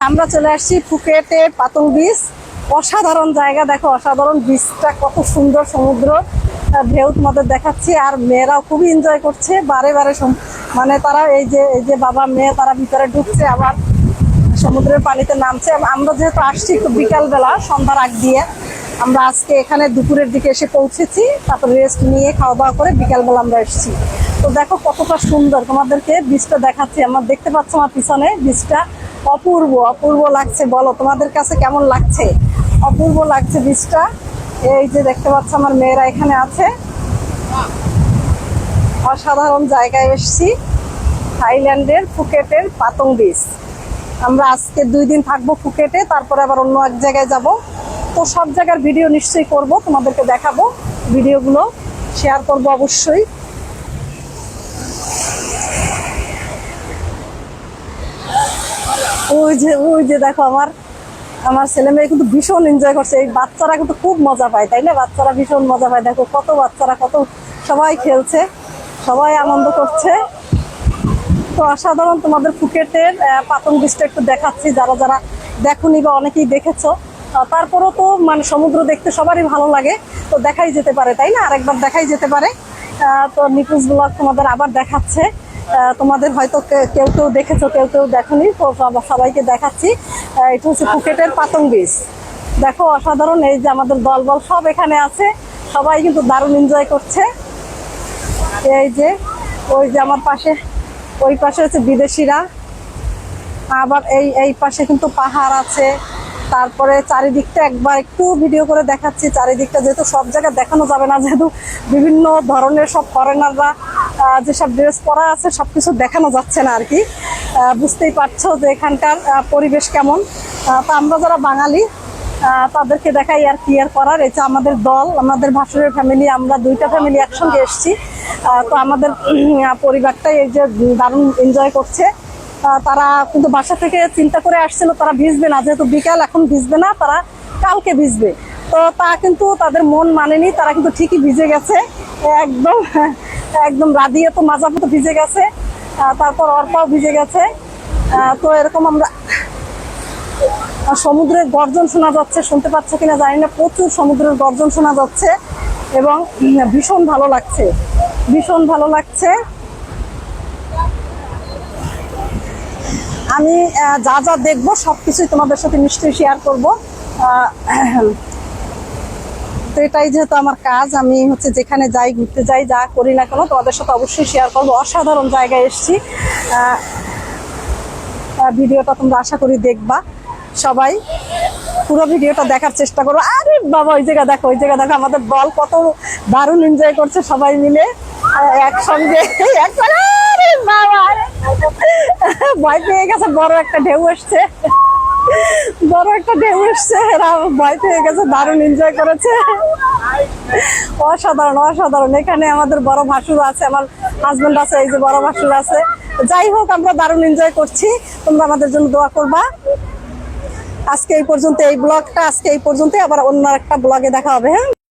আমরা চলে আসছি ফুকেটে পাতল বিচ। অসাধারণ জায়গা, দেখো অসাধারণ বিচটা কত সুন্দর সমুদ্র ঢেউ তোমাদের দেখাচ্ছি। আর মেয়েরাও খুবই এনজয় করছে, বারে বারে মানে তারা এই যে এই যে বাবা মেয়ে, তারা ভিতরে ঢুকছে, আবার সমুদ্রের পানিতে নামছে। আমরা যেহেতু আসছি একটু বিকালবেলা, সন্ধ্যার আগ দিয়ে, আমরা আজকে এখানে দুপুরের দিকে এসে পৌঁছেছি, তারপর রেস্ট নিয়ে খাওয়া দাওয়া করে বিকালবেলা আমরা এসেছি। তো দেখো কতটা সুন্দর, তোমাদেরকে বীজটা দেখাচ্ছি। আমার দেখতে পাচ্ছ আমার পিছনে বীজটা অপূর্ব অপূর্ব লাগছে, বলো, তোমাদের কাছে কেমন লাগছে? অপূর্ব লাগছে বীজটা। এই যে দেখতে পাচ্ছ, আমার মেয়েরা এখানে আছে। অসাধারণ জায়গায় এসেছি। থাইল্যান্ডের ফুকেটের পাতং বিচ আমরা আজকে দুই দিন থাকব ফুকেটে, তারপরে আবার অন্য এক জায়গায় যাব। তো সব জায়গার ভিডিও নিশ্চয়ই করব, তোমাদেরকে দেখাবো। ভিডিওগুলো শেয়ার করব অবশ্যই। ওই যে ওই যে দেখো আমার আমার ছেলে মেয়ে কিন্তু ভীষণ এনজয় করছে। এই বাচ্চারা কিন্তু খুব মজা পায় তাই না? বাচ্চারা ভীষণ মজা পায়। দেখো কত বাচ্চারা কত সবাই খেলছে সবাই আনন্দ করছে। তো অসাধারণ তোমাদের ফুকেটের আহ, পাতং বীজটা একটু দেখাচ্ছি। যারা যারা দেখোনি বা অনেকেই দেখেছ তারপরেও তো মানে সমুদ্র দেখতে সবারই ভালো লাগে। তো দেখাই যেতে পারে তাই না? আরেকবার দেখাই যেতে পারে। তো নিপুজ ব্লগ তোমাদের আবার দেখাচ্ছে। তোমাদের হয়তো কেউ কেউ দেখেছ, কেউ কেউ দেখোনি, তো সবাইকে দেখাচ্ছি। এটা হচ্ছে ফুকেটের পাতং বীজ। দেখো, অসাধারণ, এই যে আমাদের দল বল সব এখানে আছে। সবাই কিন্তু দারুণ এনজয় করছে। এই যে, ওই যে আমার পাশে, ওই পাশে হচ্ছে বিদেশিরা। আবার এই এই পাশে কিন্তু পাহাড় আছে। তারপরে চারিদিকটা একবার একটু ভিডিও করে দেখাচ্ছি। চারিদিকটা যেহেতু সব জায়গায় দেখানো যাবে না, যেহেতু বিভিন্ন ধরনের সব ফরেনাররা যেসব ড্রেস পরা আছে সব কিছু দেখানো যাচ্ছে না আর কি বুঝতেই পারছ যে এখানকার পরিবেশ কেমন। তা আমরা যারা বাঙালি তাদেরকে দেখাই আর কি আর করার। এটা আমাদের দল, আমাদের ভাসুরের ফ্যামিলি আমরা দুইটা ফ্যামিলি একসঙ্গে এসেছি। তো আমাদের পরিবারটাই এই যে দারুণ এনজয় করছে। তারা কিন্তু বাসা থেকে চিন্তা করে আসছিল, তারা ভিজবে না, যেহেতু বিকাল, এখন ভিজবে না, তারা কালকে ভিজবে। তো তা কিন্তু তাদের মন মানেনি, তারা কিন্তু ঠিকই ভিজে গেছে। একদম একদম রাদিয়ে তো মাজা মতো ভিজে গেছে তারপর অর্পাও ভিজে গেছে। তো এরকম আমরা সমুদ্রের গর্জন শোনা যাচ্ছে, শুনতে পাচ্ছ কিনা জানি না, প্রচুর সমুদ্রের গর্জন শোনা যাচ্ছে, এবং ভীষণ ভালো লাগছে, ভীষণ ভালো লাগছে। আমি যা যা দেখব, সবকিছুই তোমাদের সাথে নিশ্চয়ই শেয়ার করব। তো এটাই যেহেতু আমার কাজ, আমি হচ্ছে যেখানে যাই, ঘুরতে যাই, যা করি না কেন, তোমাদের সাথে অবশ্যই শেয়ার করব। অসাধারণ জায়গায় এসেছি। ভিডিওটা তোমরা আশা করি দেখবা সবাই। পুরো ভিডিওটা দেখার চেষ্টা করব আরে বাবা, ওই জায়গা দেখো, ওই জায়গা দেখো, আমাদের দল কত দারুণ এনজয় করছে সবাই মিলে। একসঙ্গে একসঙ্গে ভয় পেয়ে গেছে, বড় একটা ঢেউ এসছে বড় একটা ঢেউ এসছে ভয় পেয়ে গেছে, দারুণ এনজয় করেছে। অসাধারণ অসাধারণ। এখানে আমাদের বড় ভাসুর আছে, আমার হাজবেন্ড আছে, এই যে বড় ভাসুর আছে। যাই হোক, আমরা দারুণ এনজয় করছি। তোমরা আমাদের জন্য দোয়া করবা। আজকে এই পর্যন্ত এই ব্লগটা, আজকে এই পর্যন্ত আবার অন্য একটা ব্লগে দেখা হবে হ্যাঁ?